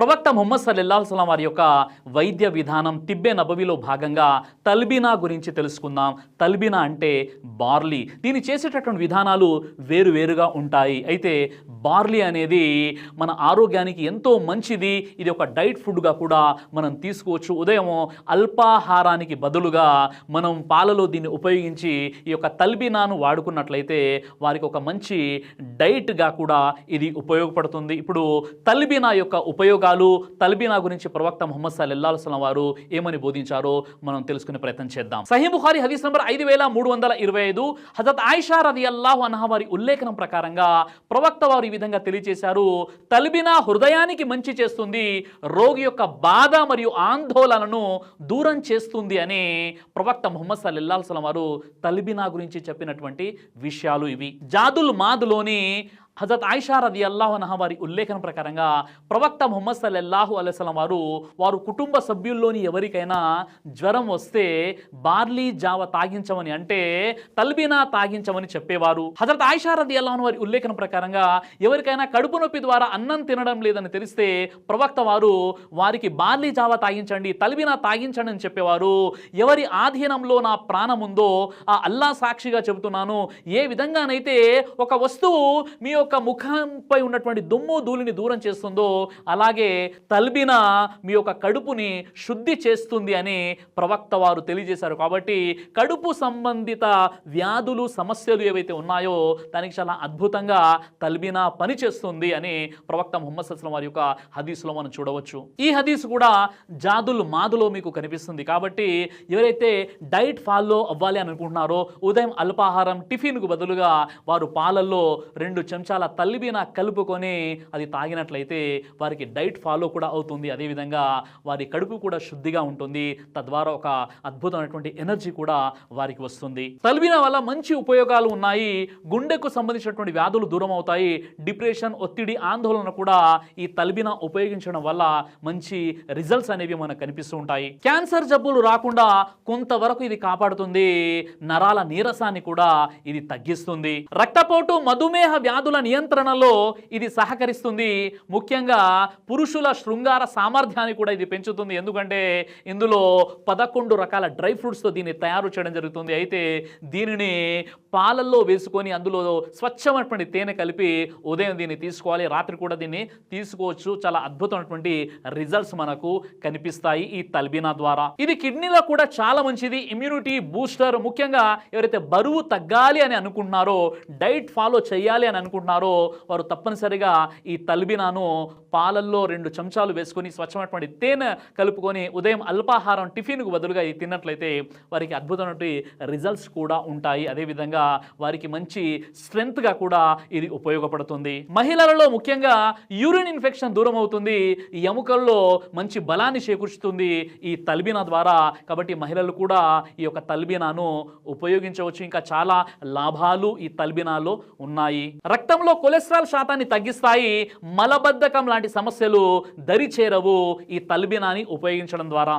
ప్రవక్త మొహమ్మద్ సల్లల్లాహు సలం వారి యొక్క వైద్య విధానం తిబ్బే నబవిలో భాగంగా తల్బీనా గురించి తెలుసుకుందాం. తల్బీనా అంటే బార్లీ. దీన్ని చేసేటటువంటి విధానాలు వేరువేరుగా ఉంటాయి. అయితే బార్లీ అనేది మన ఆరోగ్యానికి ఎంతో మంచిది. ఇది ఒక డైట్ ఫుడ్గా కూడా మనం తీసుకోవచ్చు. ఉదయం అల్పాహారానికి బదులుగా మనం పాలలో దీన్ని ఉపయోగించి ఈ యొక్క తల్బీనాను వాడుకున్నట్లయితే వారికి ఒక మంచి డైట్గా కూడా ఇది ఉపయోగపడుతుంది. ఇప్పుడు తల్బీనా యొక్క ఉపయోగాలు తల్బీనా గురించి ప్రవక్త ముహమ్మద్ సల్లెల్లా అసలం వారు ఏమని బోధించారో మనం తెలుసుకునే ప్రయత్నం చేద్దాం. సహీ బుఖారి హదీస్ నంబర్ ఐదు వేల మూడు వందల ఇరవై ఐదు హజత్ ఆయిషా రది అల్లాహు అన్హా వారి ఉల్లేఖనం ప్రకారంగా ప్రవక్త వారు ఈ విధంగా తెలియజేశారు తల్బీనా హృదయానికి మంచి చేస్తుంది రోగి యొక్క బాధ మరియు ఆందోళనను దూరం చేస్తుంది అని ప్రవక్త ముహమ్మద్ సల్లెల్లా అసలం వారు తల్బీనా గురించి చెప్పినటువంటి విషయాలు ఇవి. జాదుల్ మాద్లోని హజరత్ ఆయిషా రది అల్లాహనహ వారి ఉల్లేఖన ప్రకారంగా ప్రవక్త ముహమ్మద్ సల్లెల్లాహు అలైస్లం వారు వారు కుటుంబ సభ్యుల్లోని ఎవరికైనా జ్వరం వస్తే బార్లీ జావ తాగించమని అంటే తల్బీనా తాగించమని చెప్పేవారు. హజరత్ ఆయిషా రది అల్లాహన్ వారి ఉల్లేఖన ప్రకారంగా ఎవరికైనా కడుపు నొప్పి ద్వారా అన్నం తినడం లేదని తెలిస్తే ప్రవక్త వారు వారికి బార్లీ జావ తాగించండి తల్బీనా తాగించండి అని చెప్పేవారు. ఎవరి ఆధీనంలో నా ప్రాణం ఉందో ఆ అల్లా సాక్షిగా చెబుతున్నాను. ఏ విధంగానైతే ఒక వస్తువు మీ యొక్క ముఖంపై ఉన్నటువంటి దుమ్ము ధూళిని దూరం చేస్తుందో అలాగే తల్బిన మీ యొక్క కడుపుని శుద్ధి చేస్తుంది అని ప్రవక్త వారు తెలియజేశారు. కాబట్టి కడుపు సంబంధిత వ్యాధులు సమస్యలు ఏవైతే ఉన్నాయో దానికి చాలా అద్భుతంగా తల్బిన పనిచేస్తుంది అని ప్రవక్త ముహమ్మద్ సస్లం వారి యొక్క హదీసులో మనం చూడవచ్చు. ఈ హదీస్ కూడా జాదుల్ మాదులో మీకు కనిపిస్తుంది. కాబట్టి ఎవరైతే డైట్ ఫాలో అవ్వాలి అని అనుకుంటున్నారో ఉదయం అల్పాహారం టిఫిన్కు బదులుగా వారు పాలల్లో రెండు చాలా తల్లిబీన కలుపుకొని అది తాగినట్లయితే వారికి డైట్ ఫాలో కూడా అవుతుంది. అదేవిధంగా వారి కడుపు కూడా శుద్ధిగా ఉంటుంది. తద్వారా ఒక అద్భుతమైనటువంటి ఎనర్జీ కూడా వారికి వస్తుంది. తల్బీన వల్ల మంచి ఉపయోగాలు ఉన్నాయి. గుండెకు సంబంధించినటువంటి వ్యాధులు దూరం అవుతాయి. డిప్రెషన్ ఒత్తిడి ఆందోళన కూడా ఈ తల్బీన ఉపయోగించడం వల్ల మంచి రిజల్ట్స్ అనేవి మనకు కనిపిస్తూ ఉంటాయి. క్యాన్సర్ జబ్బులు రాకుండా కొంతవరకు ఇది కాపాడుతుంది. నరాల నీరసాన్ని కూడా ఇది తగ్గిస్తుంది. రక్తపోటు మధుమేహ వ్యాధుల నియంత్రణలో ఇది సహకరిస్తుంది. ముఖ్యంగా పురుషుల శృంగార సామర్థ్యాన్ని కూడా ఇది పెంచుతుంది. ఎందుకంటే ఇందులో పదకొండు రకాల డ్రై ఫ్రూట్స్తో దీన్ని తయారు చేయడం జరుగుతుంది. అయితే దీనిని పాలల్లో వేసుకొని అందులో స్వచ్ఛమైనటువంటి తేనె కలిపి ఉదయం దీన్ని తీసుకోవాలి. రాత్రి కూడా దీన్ని తీసుకోవచ్చు. చాలా అద్భుతమైనటువంటి రిజల్ట్స్ మనకు కనిపిస్తాయి ఈ తల్బీనా ద్వారా. ఇది కిడ్నీలో కూడా చాలా మంచిది. ఇమ్యూనిటీ బూస్టర్ ముఖ్యంగా ఎవరైతే బరువు తగ్గాలి అని అనుకుంటున్నారో డైట్ ఫాలో చేయాలి అని అనుకుంటున్నారో వారు తప్పనిసరిగా ఈ తల్బినాను పాలల్లో రెండు చెంచాలు వేసుకొని స్వచ్ఛమైనటువంటి తేనె కలుపుకొని ఉదయం అల్పాహారం టిఫిన్కు బదులుగా ఇది తిన్నట్లయితే వారికి అద్భుతమైనటువంటి రిజల్ట్స్ కూడా ఉంటాయి. అదేవిధంగా వారికి మంచి స్ట్రెంగ్త్గా కూడా ఇది ఉపయోగపడుతుంది. మహిళలలో ముఖ్యంగా యూరిన్ ఇన్ఫెక్షన్ దూరం అవుతుంది ఈ ఎముకల్లో మంచి బలాన్ని చేకూర్చుతుంది ఈ తల్బినా ద్వారా. కాబట్టి మహిళలు కూడా ఈ యొక్క తల్బినాను ఉపయోగించవచ్చు. ఇంకా చాలా లాభాలు ఈ తల్బినాలో ఉన్నాయి. రక్తం రక్తంలో కొలెస్ట్రాల్ శాతాన్ని తగ్గిస్తాయి మలబద్ధకం లాంటి సమస్యలు దరి చేరవు ఈ తల్బినాని ఉపయోగించడం ద్వారా.